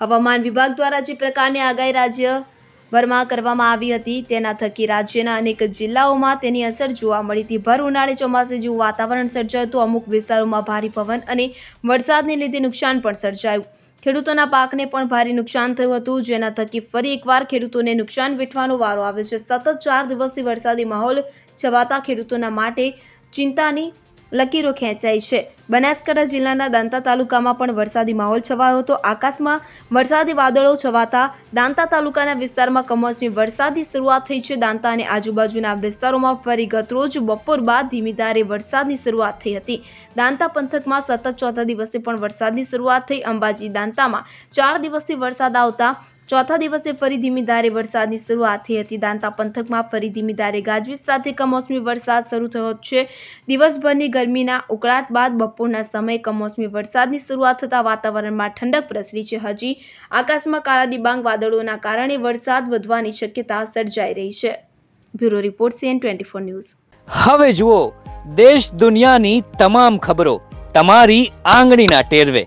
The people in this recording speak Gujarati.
હવામાન વિભાગ દ્વારા જે પ્રકારની આગાહી રાજ્યભરમાં કરવામાં આવી હતી, તેના થકી રાજ્યના અનેક જિલ્લાઓમાં તેની અસર જોવા મળી હતી. ભર ઉનાળે ચોમાસે જેવું વાતાવરણ સર્જાયું હતું. અમુક વિસ્તારોમાં ભારે પવન અને વરસાદને લીધે નુકસાન પણ સર્જાયું. ખેડૂતોના પાકને પણ ભારે નુકસાન થયું હતું. જેના થકી ફરી એકવાર ખેડૂતોને નુકસાન વેઠવાનો વારો આવ્યો છે. સતત ચાર દિવસથી વરસાદી માહોલ છવાતા ખેડૂતોના માટે ચિંતાની લકીરો ખેંચાઈ છે. બનાસકાંઠા જિલ્લાના દાંતા તાલુકામાં પણ વરસાદી માહોલ છવાયો હતો. આકાશમાં વરસાદી વાદળો છવાતા દાંતા તાલુકાના વિસ્તારમાં કમોસમી વરસાદની શરૂઆત થઈ છે. દાંતા અને આજુબાજુના વિસ્તારોમાં ફરી ગતરોજ બપોર બાદ ધીમી ધારે વરસાદની શરૂઆત થઈ હતી. દાંતા પંથકમાં સતત ચોથા દિવસે પણ વરસાદની શરૂઆત થઈ. અંબાજી દાંતામાં ચાર દિવસથી વરસાદ આવતા ચોથા દિવસે ફરી ધીમી ધારે વરસાદની શરૂઆત થઈ હતી. દાંતા પંથકમાં ફરી ધીમી ધારે ગાજવીજ સાથે કમોસમી વરસાદ શરૂ થયો છે. દિવસભરની ગરમીના ઉકળાટ બાદ બપોરના સમયે કમોસમી વરસાદની શરૂઆત થતાં વાતાવરણમાં ઠંડક પ્રસરી છે. હજી આકાશમાં કાળા ડિબાંગ વાદળોના કારણે વરસાદ વધવાની શક્યતા સર્જાઈ રહી છે. Bureau report CN twenty four news. હવે જુઓ, દેશ દુનિયાની તમામ ખબરો તમારી આંગળીના ટેરવે.